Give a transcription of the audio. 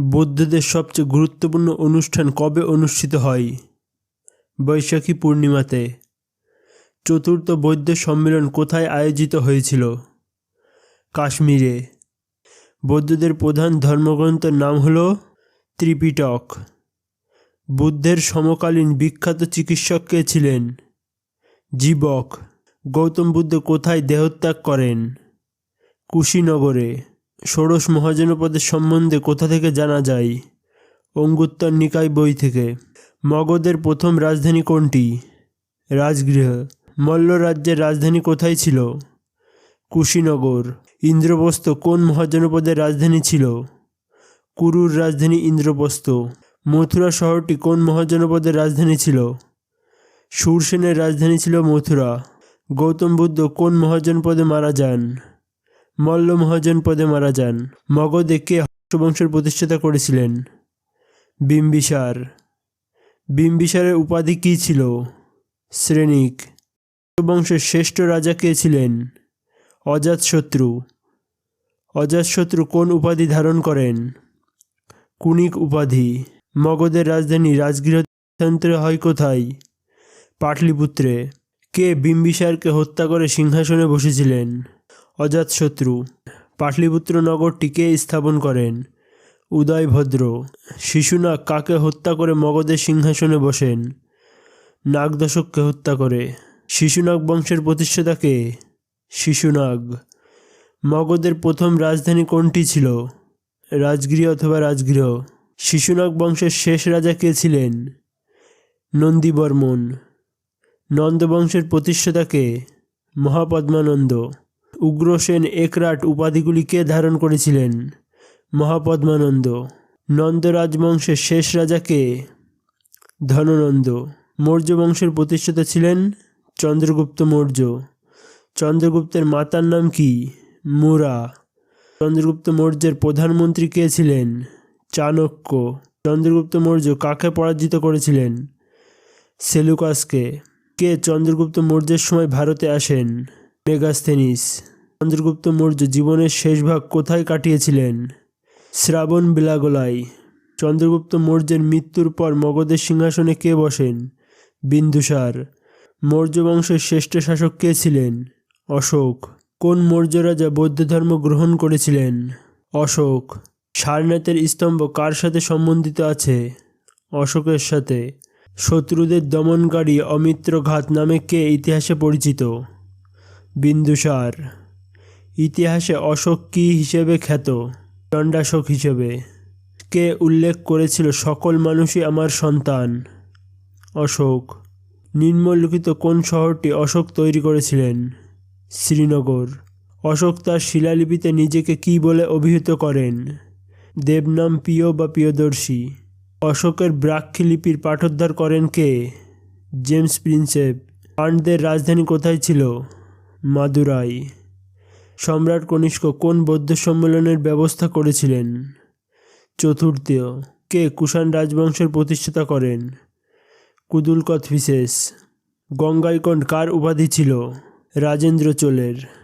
বৌদ্ধদের সবচেয়ে গুরুত্বপূর্ণ অনুষ্ঠান কবে অনুষ্ঠিত হয়? বৈশাখী পূর্ণিমাতে। চতুর্থ বৌদ্ধ সম্মেলন কোথায় আয়োজিত হয়েছিল? কাশ্মীরে। বৌদ্ধদের প্রধান ধর্মগ্রন্থের নাম হল ত্রিপিটক। বুদ্ধের সমকালীন বিখ্যাত চিকিৎসক কে ছিলেন? জীবক। গৌতম বুদ্ধ কোথায় দেহত্যাগ করেন? কুশীনগরে। ষোড়শ মহাজনপদের সম্বন্ধে কোথা থেকে জানা যায়? অঙ্গুত্তর নিকায় বই থেকে। মগধের প্রথম রাজধানী কোনটি? রাজগৃহ। মল্ল রাজ্যের রাজধানী কোথায় ছিল? কুশীনগর। ইন্দ্রপ্রস্থ কোন মহাজনপদের রাজধানী ছিল? কুরুর রাজধানী ইন্দ্রপ্রস্থ। মথুরা শহরটি কোন মহাজনপদের রাজধানী ছিল? সুরসেনের রাজধানী ছিল মথুরা। গৌতম বুদ্ধ কোন মহাজনপদে মারা যান? মল্ল মহাজনপদে মারা যান। মগধে কে হর্ষবংশের প্রতিষ্ঠাতা করেছিলেন? বিম্বিসার। বিম্বিসারের উপাধি কী ছিল? শ্রেণিক। বংশের শ্রেষ্ঠ রাজা কে ছিলেন? অজাতশত্রু। অজাতশত্রু কোন উপাধি ধারণ করেন? কুনিক উপাধি। মগধের রাজধানী রাজগৃহ হয় কোথায়? পাটলিপুত্রে। কে বিম্বিসারকে হত্যা করে সিংহাসনে বসেছিলেন? অজাতশত্রু পাটলিপুত্র নগরটি কে স্থাপন করেন। উদয়ভদ্র শিশুনাগ কাকে হত্যা করে মগধের সিংহাসনে বসেন? নাগদশককে হত্যা করে। শিশুনাগ বংশের প্রতিষ্ঠাতাকে শিশুনাগ। মগধের প্রথম রাজধানী কোনটি ছিল? রাজগৃহ অথবা রাজগৃহ? শিশুনাগ বংশের শেষ রাজা কে ছিলেন? নন্দীবর্মন। নন্দবংশের প্রতিষ্ঠাতা কে? মহাপদ্মানন্দ। উগ্রসেন একরাট উপাধিগুলি কে ধারণ করেছিলেন। মহাপদ্মানন্দ নন্দ রাজবংশের শেষ রাজা কে ধননন্দ মৌর্য বংশের প্রতিষ্ঠাতা ছিলেন চন্দ্রগুপ্ত মৌর্য। চন্দ্রগুপ্তের মাতার নাম কি? মুরা। চন্দ্রগুপ্ত মৌর্যের প্রধানমন্ত্রী কে ছিলেন? চাণক্য। চন্দ্রগুপ্ত মৌর্য কাকে পরাজিত করেছিলেন? সেলুকাসকে। কে চন্দ্রগুপ্ত মৌর্যের সময় ভারতে আসেন? মেগাস্থেনিস। চন্দ্রগুপ্ত মৌর্য জীবনের শেষ ভাগ কোথায় কাটিয়েছিলেন? শ্রাবণ বিলাগোলায়। চন্দ্রগুপ্ত মৌর্যের মৃত্যুর পর মগধের সিংহাসনে কে বসেন? বিন্দুসার। মৌর্য বংশের শ্রেষ্ঠ শাসক কে ছিলেন? অশোক। কোন মৌর্য রাজা বৌদ্ধ ধর্ম গ্রহণ করেছিলেন? অশোক। সারনাথের স্তম্ভ কার সাথে সম্বন্ধিত আছে? অশোকের সাথে। শত্রুদের দমনকারী অমিত্রঘাত নামে কে ইতিহাসে পরিচিত? বিন্দুসার। ইতিহাসে অশোক কী হিসেবে খ্যাত? দণ্ডাশোক হিসেবে। কে উল্লেখ করেছিল, সকল মানুষই আমার সন্তান অশোক। নিম্নলিখিত কোন শহরটি অশোক তৈরি করেছিলেন? শ্রীনগর। অশোক তার শিলালিপিতে নিজেকে কী বলে অভিহিত করেন? দেবনাম প্রিয় বা প্রিয়দর্শী অশোকের ব্রাক্ষী লিপির পাঠোদ্ধার করেন কে? James Prinsep. পাণ্ডদের রাজধানী কোথায় ছিল? মাদুরাই। সম্রাট কনিষ্ক কোন বৌদ্ধ সম্মেলনের ব্যবস্থা করেছিলেন? চতুর্থীয় কে কুষাণ রাজবংশের প্রতিষ্ঠাতা করেন? কুদুলকথ বিশেষ গঙ্গাইকণ্ড কার উপাধি ছিল? রাজেন্দ্র চোলের।